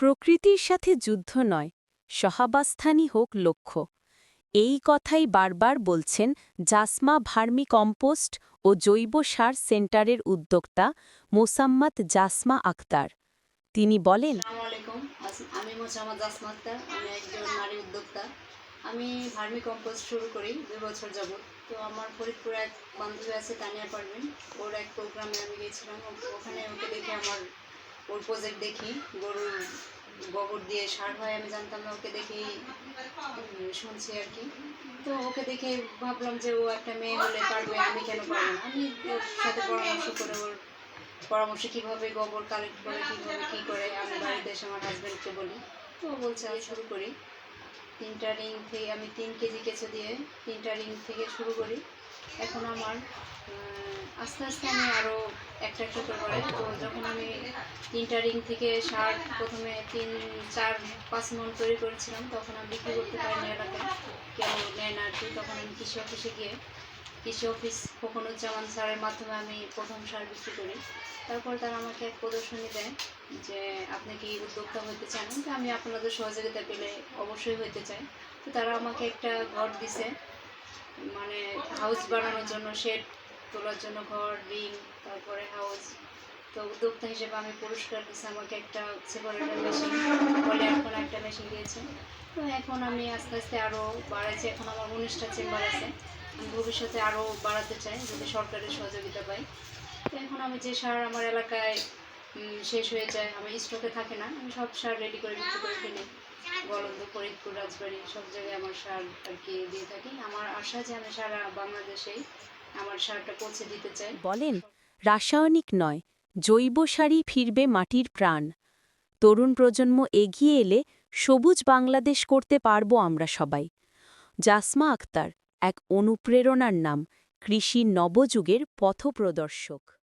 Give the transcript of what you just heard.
প্রকৃতির সাথে যুদ্ধ নয়, সহাবাস্থানই হোক লক্ষ্য। এই কথাই বারবার বলছেন জাসমা ভার্মি কম্পোস্ট ও জৈব সার সেন্টারের উদ্যোক্তা মোসাম্মাত জাসমা আক্তার তিনি বলেন আমি মোসাম্মদ জাসমা আক্তার আমি একজন নারী উদ্যোক্তা। আমি ভার্মি কম্পোস্ট শুরু করি, দুই বছর যাবত তো আমার ফরিদপুরে এক বান্ধবী আছে, তানিয়া পারভিন। ওর এক প্রোগ্রামে আমি গিয়েছিলাম ওখানে ওকে দেখে আমার ওর প্রজেক্ট দেখি, গরুর গোবর দিয়ে সার হয়, আমি জানতাম না, ওকে দেখেই শুনছি আর কি। তো ওকে দেখে ভাবলাম যে ও একটা মেয়ে হলে পারবে, আমি কেন পারব না? আমি ওর সাথে পরামর্শ করে ওর পরামর্শ কীভাবে গোবর কালেক্ট করে, কীভাবে কী করে, আমি বাড়িতে এসে আমার হাজব্যান্ডকে বলি। তো বলছে আমি শুরু করি। তিনটা রিং থেকে, আমি তিন কেজি কেঁচো দিয়ে তিনটা রিং থেকে শুরু করি। এখন আমার আস্তে আস্তে আমি আরও একটা একটা করে তো যখন আমি তিনটা রিং থেকে সার প্রথমে তিন, চার, পাঁচ মন তৈরি করেছিলাম, তখন আমি বিক্রি করতে পারিনি এলাকায়। কেউ নেয় না আর কি। তখন আমি কৃষি অফিসে গিয়ে, কৃষি অফিস খোকনুজ্জামান স্যারের মাধ্যমে আমি প্রথম সার বিক্রি করি। তারপর তারা আমাকে এক প্রদর্শনী দেয় যে কি উদ্যোক্তা হতে চান। তো আমি আপনাদের সহযোগিতা পেলে অবশ্যই হইতে চাই। তো তারা আমাকে একটা ঘর দিছে। মানে হাউস বানানোর জন্য শেড তোলার জন্য ঘর রিং তারপরে হাউস তো উদ্যোক্তা হিসেবে আমি পুরস্কার দিছে আমাকে একটা সেপারেটার মেশিন বলে এখন একটা মেশিন দিয়েছে। তো এখন আমি আস্তে আস্তে আরও বাড়াইছি। এখন আমার উনিশটা চেম্বার আছে। আমি ভবিষ্যতে আরও বাড়াতে চাই যদি সরকারের সহযোগিতা পাই। তো এখন আমি যে সার আমার এলাকায় শেষ হয়ে যায় আমার স্টকে থাকে না, আমি সব সার রেডি করে বিক্রি করে ফেলি। বলন্দ, ফরিদপুর, রাজবাড়ি, সব জায়গায় আমার সার আর কি দিয়ে থাকি। আমার আশা যে আমি সারা বাংলাদেশেই আমার সারটা পৌঁছে দিতে চাই। বলেন, রাসায়নিক নয়, জৈব সারই ফিরবে মাটির প্রাণ। তরুণ প্রজন্ম এগিয়ে এলে সবুজ বাংলাদেশ করতে পারব আমরা সবাই। জাসমা আক্তার, এক অনুপ্রেরণার নাম, কৃষি নবযুগের পথপ্রদর্শক।